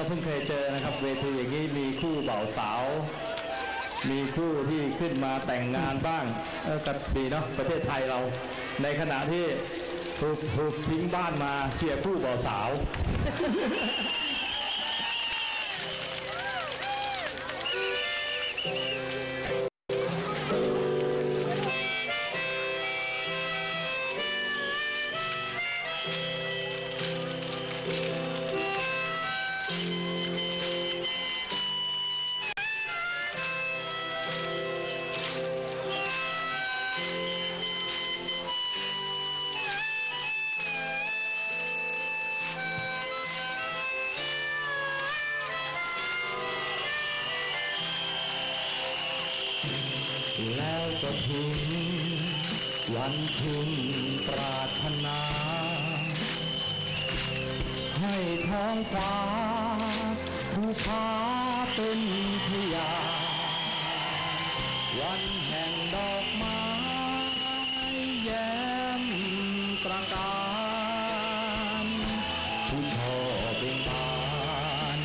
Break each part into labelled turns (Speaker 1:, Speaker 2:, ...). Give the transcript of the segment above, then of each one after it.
Speaker 1: ก็เพิ่งเคยเจอนะครับ เวทีอย่างนี้มีคู่เบ่าวสาว มีคู่ที่ขึ้นมาแต่งงานบ้างเออก็ดีเนาะประเทศไทยเรา ในขณะที่ถูกถูกทิ้งบ้านมาเชียร์คู่เบ่าวสาว แล้วก็ถึงวันพึงปรารถนา ให้ท้องฟ้าภูผาเป็นพยา วันแห่งดอกไม้แย้มตระการผู้ชอเบ่งบาน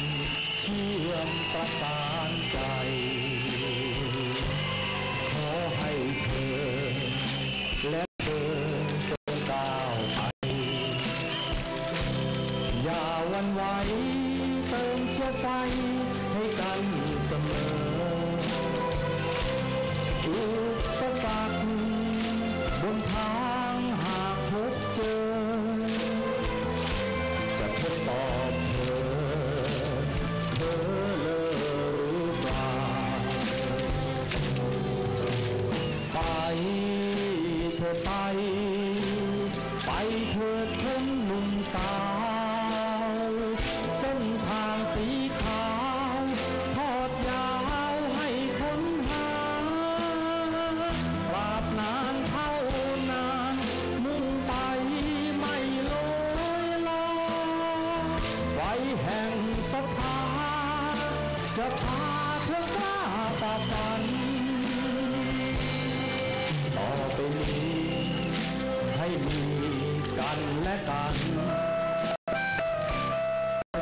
Speaker 1: เชื่อมประสานใจ อไฟให้กันเสมออุปสรรคบนทาง นานเท่านานมุ่งไปไม่ลอยลอไฟแห่งศรัทธาจะพาเธอกล้าฝ่าฟันต่อไปนี้ให้มีกันและกัน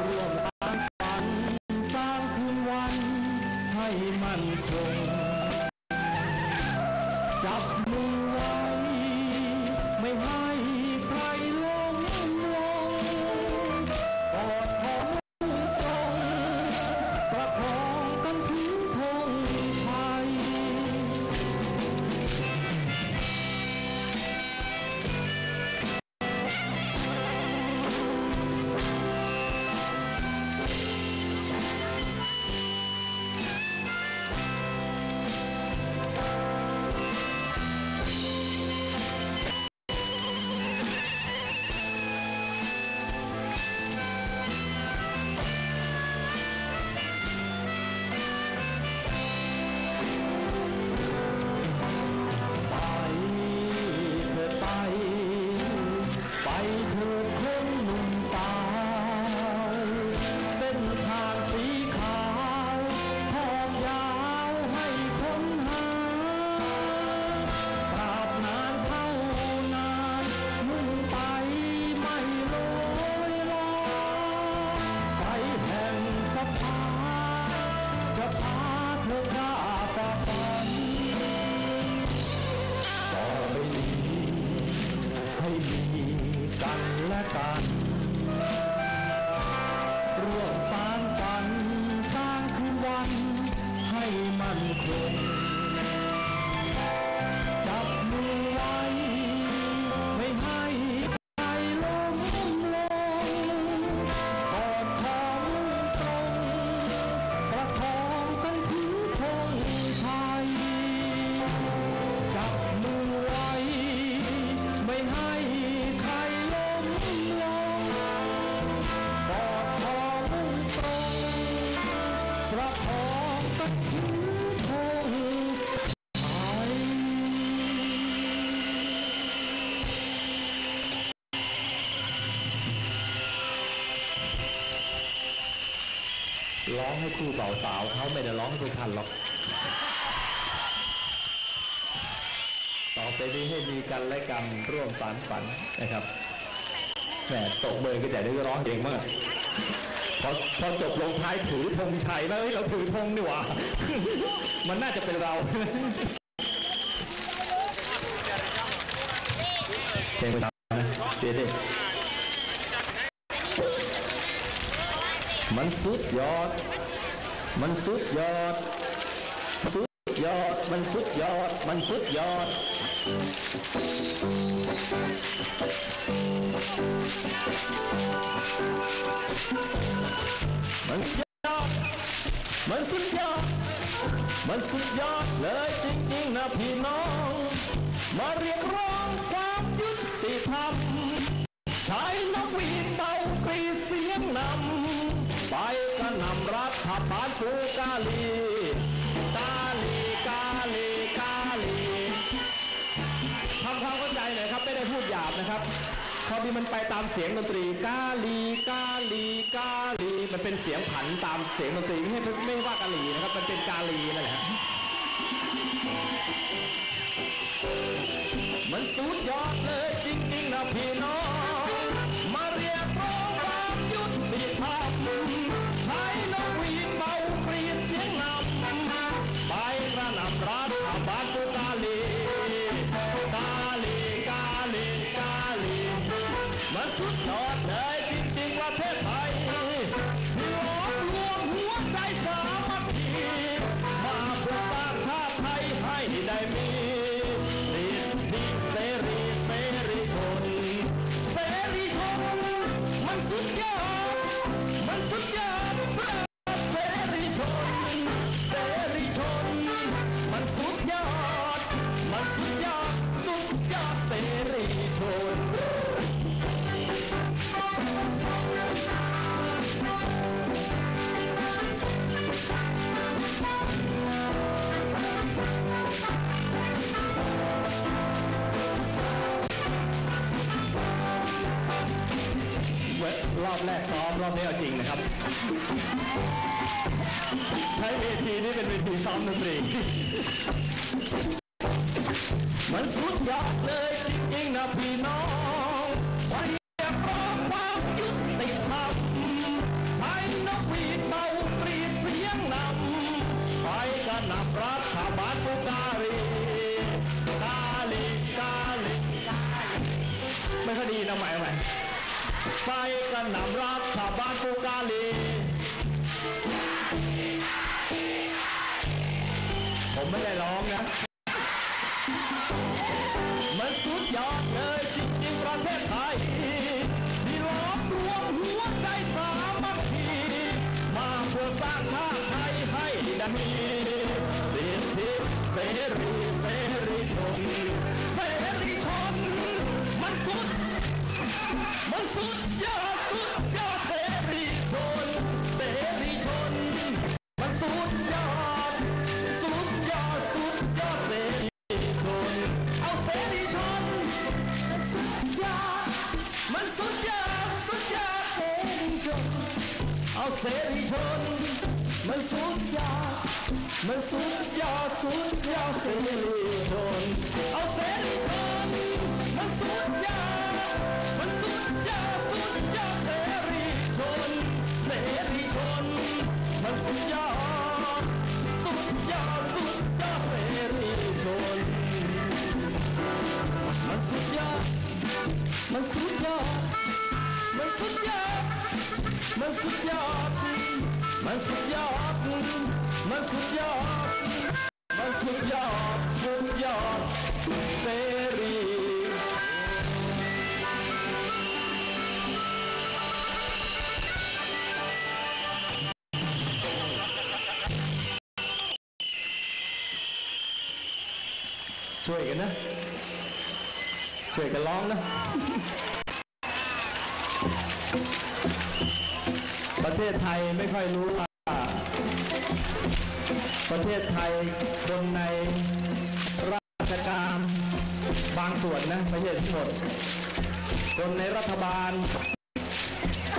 Speaker 1: ร่วมสร้างฝันสร้างคืนวันให้มั่นคง จับมือไว้ไม่ให้ กั ร้องให้คู่เบ่าสาวเขาไม่ได้ร้องให้ทุกท่านหรอก ต่อไปนี้ให้มีกันและกันร่วมสารฝันนะครับแหมตกเบอร์ก็แต่ได้ร้องเองมากพอพอจบลงท้ายถือธงชัยแล้วเราถือธงนี่หว่า มันน่าจะเป็นเราเพลงไปตามนะเดี๋ย มันสุดยอด มันสุดยอด สุดยอด มันสุดยอด มันสุดยอด มันสุดยอด มันสุดยอด มันสุดยอดเลยจริงๆนะพี่น้อง มาเรียกร้องความยุติธรรมใช้นกหวีำรัฐบาลชูกาลีกาลีกาลีกาลีทำความเข้าใจหน่อยครับไม่ได้พูดหยาบนะครับพอดีมันไปตามเสียงดนตรีกาลีกาลีกาลีมันเป็นเสียงผันตามเสียงดนตรีไม่ใช่ไม่ว่ากาลีนะครับมันเป็นกาลีนั่นแหละมันสุดยอดเลยจริงๆนะพี่น้อง รอบนี้เอาจริงนะครับ ใช้เวทีนี้เป็นเวทีซ้อมดนตรี มันสุดยอดเลยจริงๆนะพี่น้องวันเรียกร้องความยุติธรรมใช้นกหวีดเป่ากรีเสียงนำไปกันนับรัฐบาลตุกาลีกาลีกาลีกาลีไม่ค่อยดีนะใหม่ใหม่ไปกันนำรัฐ ตุกาลีผมไม่ได้ร้องนะ มันสุดยอดเลยจริงๆประเทศไทยที่ล้อมรวมหัวใจสามัคคีมาเพื่อสร้างชาติไทยให้ได้มีสิทธิเสรีเสรีชนเสรีชน มันสุด มันสุดยอดสุด เสรีชน มันสุดยอดมันสุดยอดสุดยอดเสรีชน เอาเสรีชน มันสุดยอดมันสุดยอดสุดยอดเสรีชน เสรีชน มันสุดยอดสุดยอดสุดยอดเสรีชน มันสุดยอดมันสุดยอดมันสุดยอดมันสุดยอด มันสุดยอด มันสุดยอด มันสุดยอด สุดยอดเสรีช่วยกันนะ ช่วยกันร้องนะประ เทศไทยไม่ค่อยรู้ว่า ประเทศไทยคนในราชการบางส่วนนะไม่ใช่ทั้งหมด คนในรัฐบาล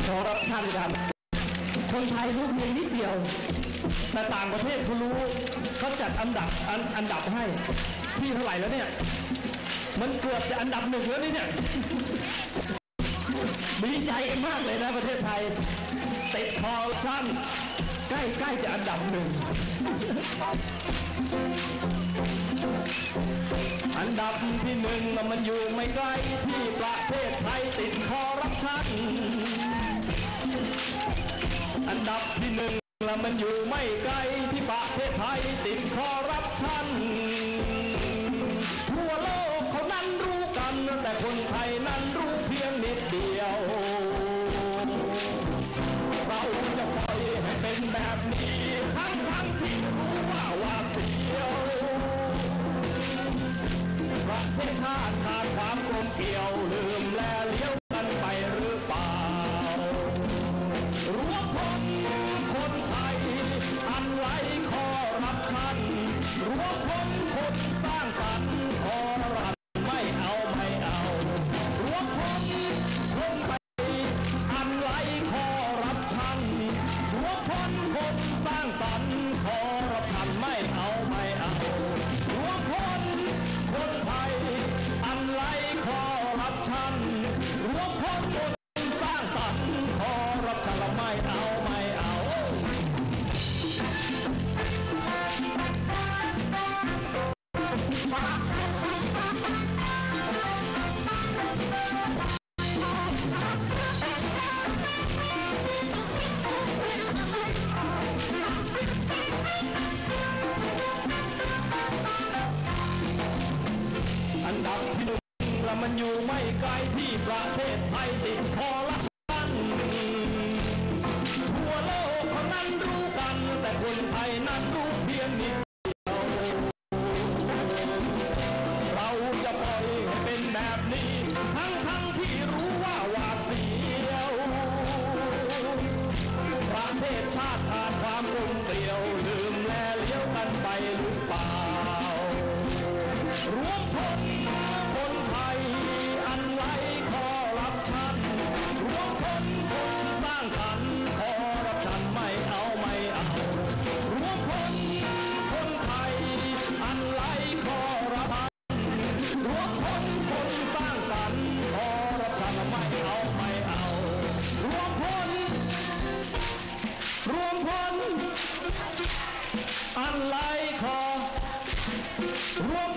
Speaker 1: คอร์รัปชันกัน คนไทยรู้เพียงนิดเดียว แต่ต่างประเทศเขารู้เขาจัดอันดับอันอันดับให้ ที่เท่าไหร่แล้วเนี่ย มันเกือบจะอันดับหนึ่งแล้วนี่เนี่ยดีใจมากเลยนะประเทศไทย ติดคอรับชันใกล้ๆจะอันดับหนึ่ง อันดับที่หนึ่งมันอยู่ไม่ไกลที่ประเทศไทยติดคอร์รัปชันอันดับที่หนึ่งแล้วมันอยู่ไม่ไกลที่ประเทศไทยติดคอร์รัปชันทั่วโลกเขานั้นรู้กัน แต่คนไทยนั้นรู้เพียงนิดเดียว เราจะปล่อยให้เป็นแบบนี้ทั้งทั้งที่รู้ว่าว่าเสียวประเทศชาติขาดความกลมเกลียวลืมแลเลี้ยวกันไปหรือเปล่ารวมพลคนไทยอันไร้คอร์รัปชันรวมพลคนสร้างสรรค์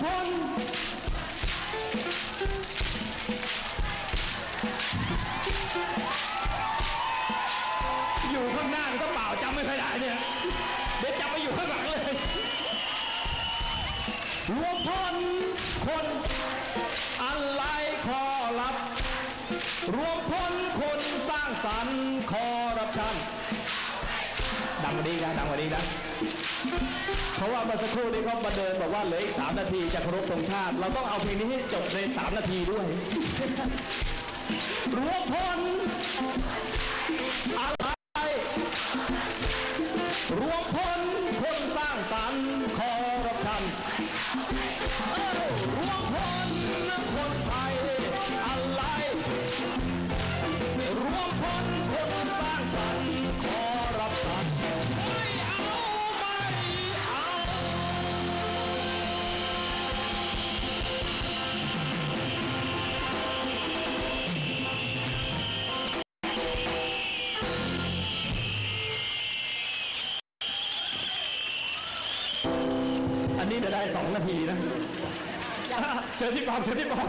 Speaker 1: รวมพลอยู่ข้างหน้าก็เปล่าจำไม่ค่อยได้เนี่ยเดี๋ยวจับไปอยู่ข้างหลังเลยรวมพลคนอันไรคอรับ รวมพลคนสร้างสรรค์คอร์รัปชัน กว่านี้นะดังกว่านี้นะเพราะว่าเมื่อสักครู่นี้เขามาเดินบอกว่าเหลืออีกสามนาทีจะเคารพธงชาติ เราต้องเอาเพลงนี้ให้จบในสามนาทีด้วยรวมพลอะไรรวมพลคนสร้างสรรค์คอร์รัปชันเอ้ารวมพลคนไทยอะไรรวมพลคนสร้างสรรค์ สองนาทีนะ เชิญพี่ปองเชิญพี่ปอง